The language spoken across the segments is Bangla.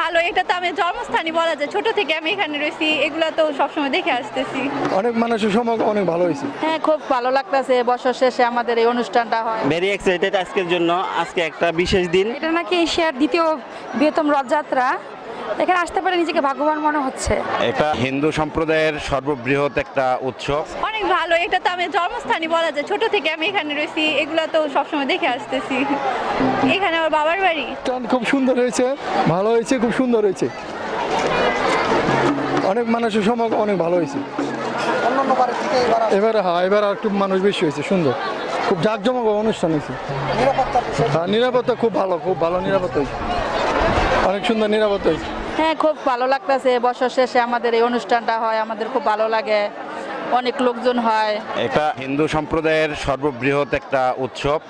ভালো এটা তো আমি জন্মস্থানই বলা যায়। ছোট থেকে আমি এখানে রয়েছি এগুলো তো সবসময় দেখে আসতেছি। অনেক মানুষের সমাগম অনেক ভালো হয়েছে। হ্যাঁ খুব ভালো লাগতেছে বছর শেষে আমাদের এই অনুষ্ঠানটা হয়। ভেরি এক্সাইটেড আজকের জন্য আজকে একটা বিশেষ দিন। এটা নাকি এশিয়ার দ্বিতীয় বৃহত্তম রথযাত্রা। এখানে আসতে পারে নিজেকে ভাগ্যবান মনে হচ্ছে। এটা হিন্দু সম্প্রদায়ের সর্ববৃহৎ একটা উৎসব। অনেক ভালো এটা তো আমি জন্মস্থানই বলা যায়। ছোট থেকে আমি এখানে রয়েছি এগুলো তো সবসময় দেখে আসতেছি। এখানে আমার বাবার বাড়ি। খুব সুন্দর হয়েছে ভালো হয়েছে খুব সুন্দর হয়েছে। অনেক মানুষের সমাগম অনেক ভালো হয়েছে। এবার হ্যাঁ এবার আর একটু মানুষ বেশি হয়েছে সুন্দর। খুব জাঁকজমক অনুষ্ঠান হয়েছে। হ্যাঁ নিরাপত্তা খুব ভালো খুব ভালো নিরাপত্তা হয়েছে। অনেক সুন্দর নিরাপত্তা হয়েছে। হ্যাঁ খুব ভালো লাগতেছে। বছর শেষে আমাদের এই অনুষ্ঠানটা হয়, আমাদের খুব ভালো লাগে। অনেক লোকজন হয়। এটা হিন্দু সম্প্রদায়ের সর্ববৃহৎ একটা উৎসব।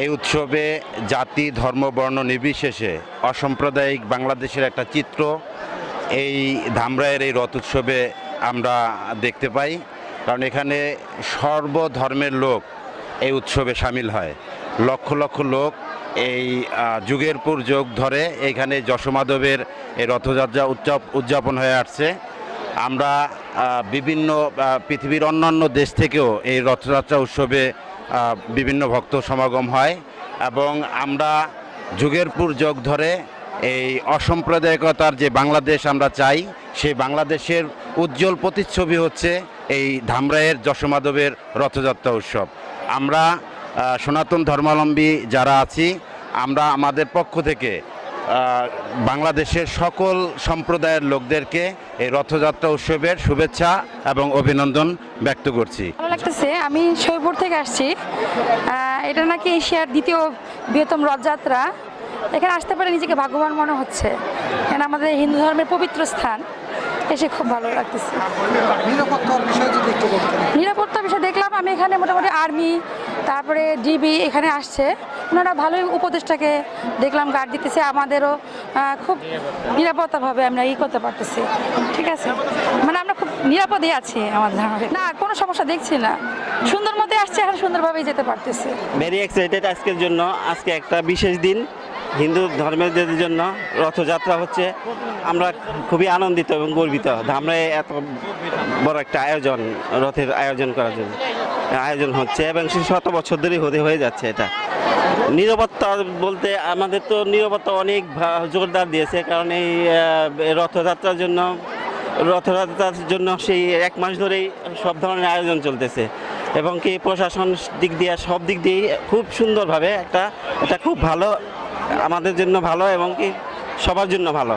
এই উৎসবে জাতি, ধর্ম, বর্ণ নির্বিশেষে অসাম্প্রদায়িক বাংলাদেশের একটা চিত্র। এই ধামরায়ের এই রথ উৎসবে আমরা দেখতে পাই, কারণ এখানে সর্বধর্মের লোক এই উৎসবে সামিল হয়। লক্ষ লক্ষ লোক এই যুগের পর যুগ ধরে এখানে যশোমাধবের এই রথযাত্রা উদযাপ, উদযাপন হয়ে আসছে। আমরা বিভিন্ন পৃথিবীর অন্যান্য দেশ থেকেও এই রথযাত্রা উৎসবে বিভিন্ন ভক্ত সমাগম হয় এবং আমরা যুগের পর যুগ ধরে এই অসাম্প্রদায়িকতার যে বাংলাদেশ আমরা চাই, সেই বাংলাদেশের উজ্জ্বল প্রতিচ্ছবি হচ্ছে এই ধামরায়ের যশোমাধবের রথযাত্রা উৎসব। আমরা সনাতন ধর্মাবলম্বী যারা আছি আমরা আমাদের পক্ষ থেকে বাংলাদেশের সকল সম্প্রদায়ের লোকদেরকে এই রথযাত্রা উৎসবের শুভেচ্ছা এবং অভিনন্দন ব্যক্ত করছি। ভালো লাগতেছে আমি শৈপুর থেকে আসছি। এটা নাকি এশিয়ার দ্বিতীয় বৃহত্তম রথযাত্রা। এখানে আসতে পারে নিজেকে ভাগ্যবান মনে হচ্ছে। এখানে আমাদের হিন্দু ধর্মের পবিত্র স্থান এসে খুব ভালো লাগতেছে। নিরাপত্তা বিষয় দেখলাম আমি এখানে মোটামুটি আর্মি তারপরে ডিবি এখানে আসছে। ওনারা ভালোই উপদেশটাকে দেখলাম গার্ড দিতেছে। আমাদেরও খুব নিরাপত্তাভাবে আমরা ই করতে পারতেছি। ঠিক আছে? মানে আমরা খুব নিরাপদে আছি আমাদের ধারণা না, কোনো সমস্যা দেখছি না। সুন্দর মতে আসছে, এখন সুন্দরভাবেই যেতে পারতেছি। ভেরি এক্সাইটেড আজকের জন্য। আজকে একটা বিশেষ দিন হিন্দু ধর্মের জন্য। রথযাত্রা হচ্ছে। আমরা খুবই আনন্দিত এবং গর্বিত ধামরায় এত বড় একটা আয়োজন, রথের আয়োজন করার জন্য। আয়োজন হচ্ছে এবং শত বছর ধরেই হতে হয়ে যাচ্ছে এটা। নিরাপত্তা বলতে আমাদের তো নিরাপত্তা অনেক জোরদার দিয়েছে, কারণ এই রথযাত্রার জন্য রথযাত্রার জন্য সেই এক মাস ধরেই সব ধরনের আয়োজন চলতেছে। এবং কি প্রশাসন দিক দিয়ে, সব দিক দিয়েই খুব সুন্দরভাবে একটা, এটা খুব ভালো, আমাদের জন্য ভালো এবং কি সবার জন্য ভালো।